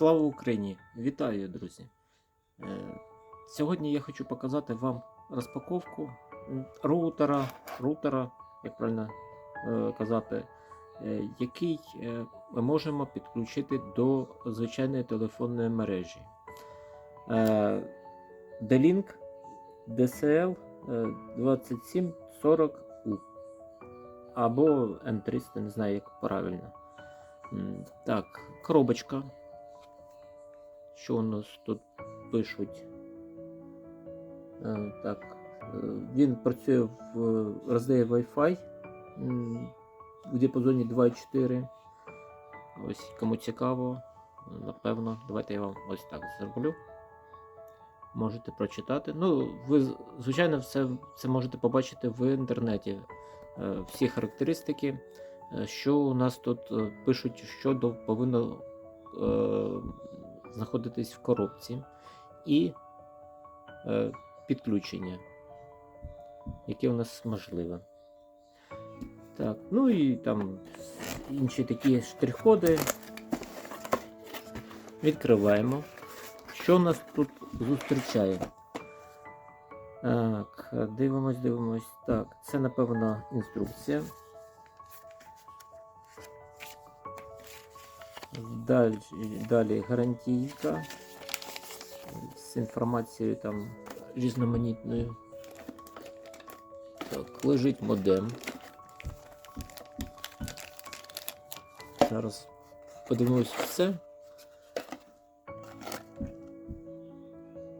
Слава Україні! Вітаю, друзі! Е, Сьогодні я хочу показати вам розпаковку роутера, роутера, як правильно е, казати, е, який ми можемо підключити до звичайної телефонної мережі. D-Link DCL е, 2740U або N300, не знаю, як правильно. Так, коробочка. Що у нас тут пишуть? Е, Так, е, він працює в роздає Wi-Fi в діапазоні 2.4. Ось кому цікаво, напевно, давайте я вам ось так зроблю. Можете прочитати. Ну, ви, звичайно, все це можете побачити в інтернеті. Е, Всі характеристики, що у нас тут пишуть, що повинно знаходитись в коробці, і е, підключення, яке у нас можливе. Так, ну і там інші такі штрих-коди. Відкриваємо. Що нас тут зустрічає? Так, дивимось, дивимось. Так, це напевно інструкція. Далі, далі гарантійка з інформацією там різноманітною. Так, лежить модем. Зараз подивимось все.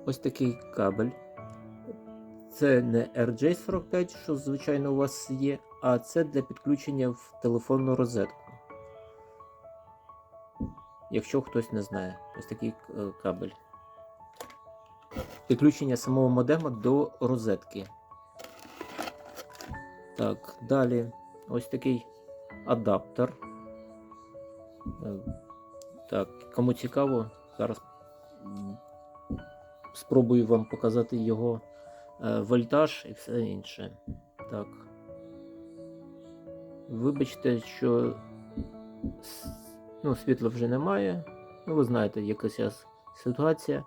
Ось такий кабель. Це не RJ45, що звичайно у вас є, а це для підключення в телефонну розетку. Якщо хтось не знає, ось такий е, кабель. Підключення самого модема до розетки. Так, далі ось такий адаптер. Е, Так, кому цікаво, зараз спробую вам показати його е, вольтаж і все інше. Так. Вибачте, що ну, світла вже немає. Ну, ви знаєте, якась ситуація.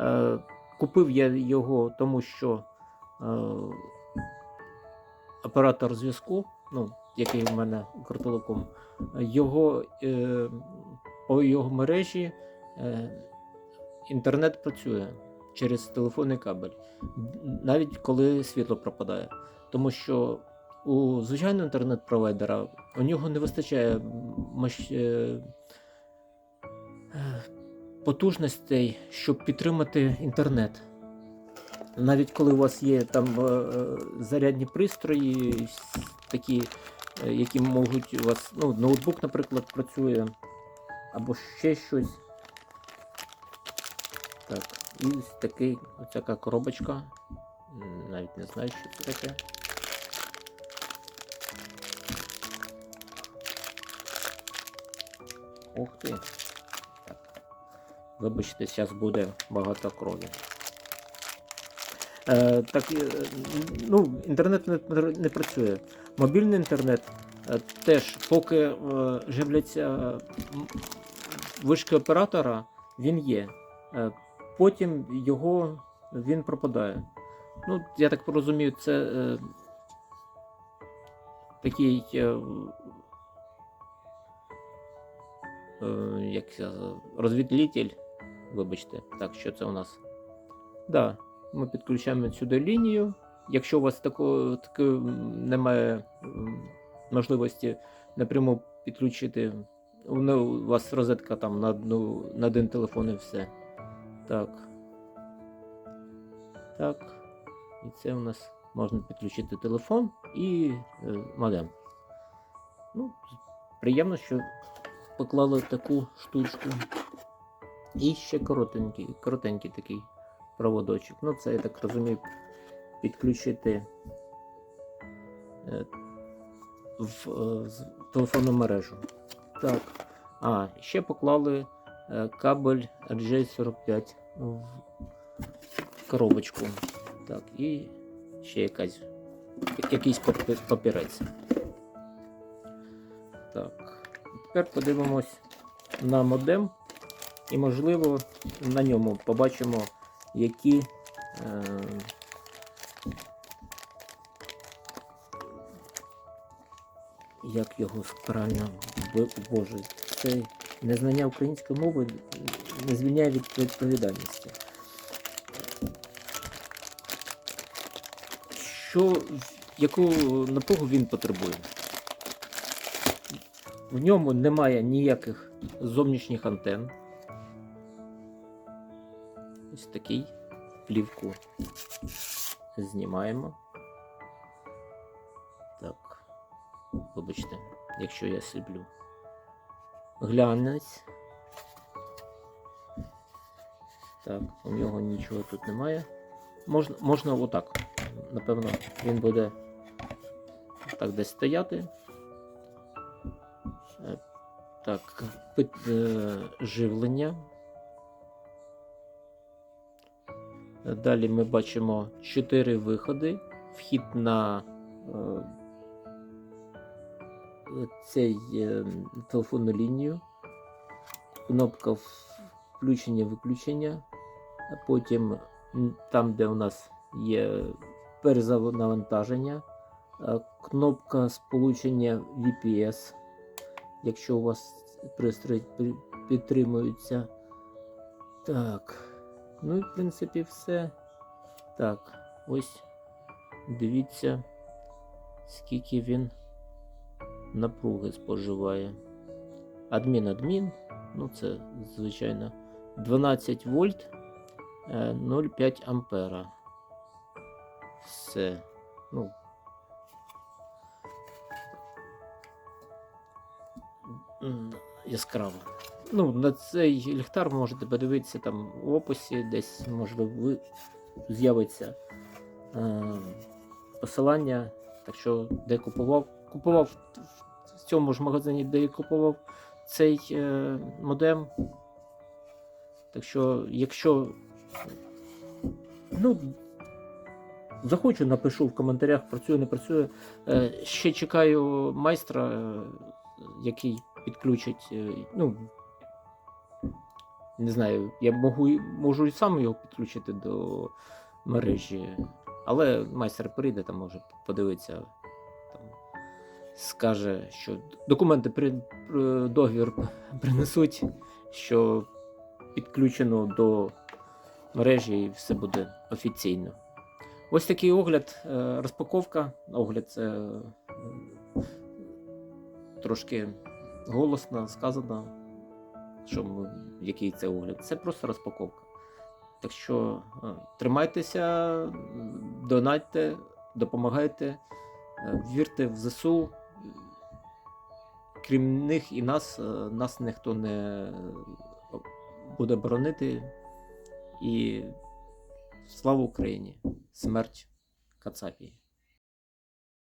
Е, купив я його, тому що е, оператор зв'язку, ну, який в мене Укртелеком, його е, по його мережі е, інтернет працює через телефонний кабель, навіть коли світло пропадає. Тому що у звичайного інтернет-провайдера у нього не вистачає мощ... е, е, потужностей, щоб підтримати інтернет. Навіть коли у вас є там е, зарядні пристрої, такі, які можуть у вас, ну, ноутбук, наприклад, працює, або ще щось. Так, і ось такий, ось коробочка. Навіть не знаю, що це таке. Ух ти. Так. Вибачте, зараз буде багато крові. Е, так, е, ну, інтернет не, не працює. Мобільний інтернет е, теж, поки е, живляться вишки оператора, він є. Е, потім його він пропадає. Ну, я так розумію, це е, такий. Е, як це, розвідлітель. Вибачте, так, що це у нас? Да, ми підключаємо сюди лінію. Якщо у вас такої немає можливості напряму підключити, у вас розетка там на, одну, на один телефон і все. Так. Так. І це у нас можна підключити телефон і е, модем. Ну, приємно, що поклали таку штучку. І ще коротенький, коротенький такий проводочок. Ну, це, я так розумію, підключити е, в е, телефонну мережу. Так. А, ще поклали е, кабель RJ45 в коробочку. Так, і ще якась, якийсь папірець. Так. Тепер подивимось на модем. І, можливо, на ньому побачимо, які. Е, як його правильно, бо- Боже, це незнання української мови не звільняє від відповідальності. Що, яку напругу він потребує? В ньому немає ніяких зовнішніх антен. Ось такий плівку знімаємо. Так. Вибачте, якщо я сліплю. Глянець. Так, у нього нічого тут немає. Можна, можна отак. Напевно, він буде так десь стояти. Так, е, живлення. Далі ми бачимо 4 виходи. Вхід на е, цей е, телефонну лінію, кнопка включення-виключення, потім там, де у нас є перезавантаження, кнопка сполучення VPS, якщо у вас пристрої пі- підтримуються. Так, ну і в принципі все. Так, ось дивіться, скільки він напруги споживає. Адмін адмін, ну це звичайно 12 вольт е, 0,5 ампера. Все. Ну. Яскраво. Ну, на цей ліхтар можете подивитися там в описі, десь можливо з'явиться е, посилання. Так що де купував, купував в- цьому ж магазині, де я купував цей е, модем. Так що, якщо ну, захочу, напишу в коментарях, працює, не працює. Е, ще чекаю майстра, е, який підключить. е, ну, не знаю, я можу, можу і сам його підключити до мережі, але майстер прийде, там може подивитися, там, скаже, що документи при, при- договір принесуть, що підключено до мережі і все буде офіційно. Ось такий огляд, е, розпаковка. Огляд це трошки голосно сказано, що ми, який це огляд. Це просто розпаковка. Так що е, тримайтеся, донатьте, допомагайте, е, вірте в ЗСУ. Крім них і нас, е, нас ніхто не буде боронити. І слава Україні! Смерть Кацапії!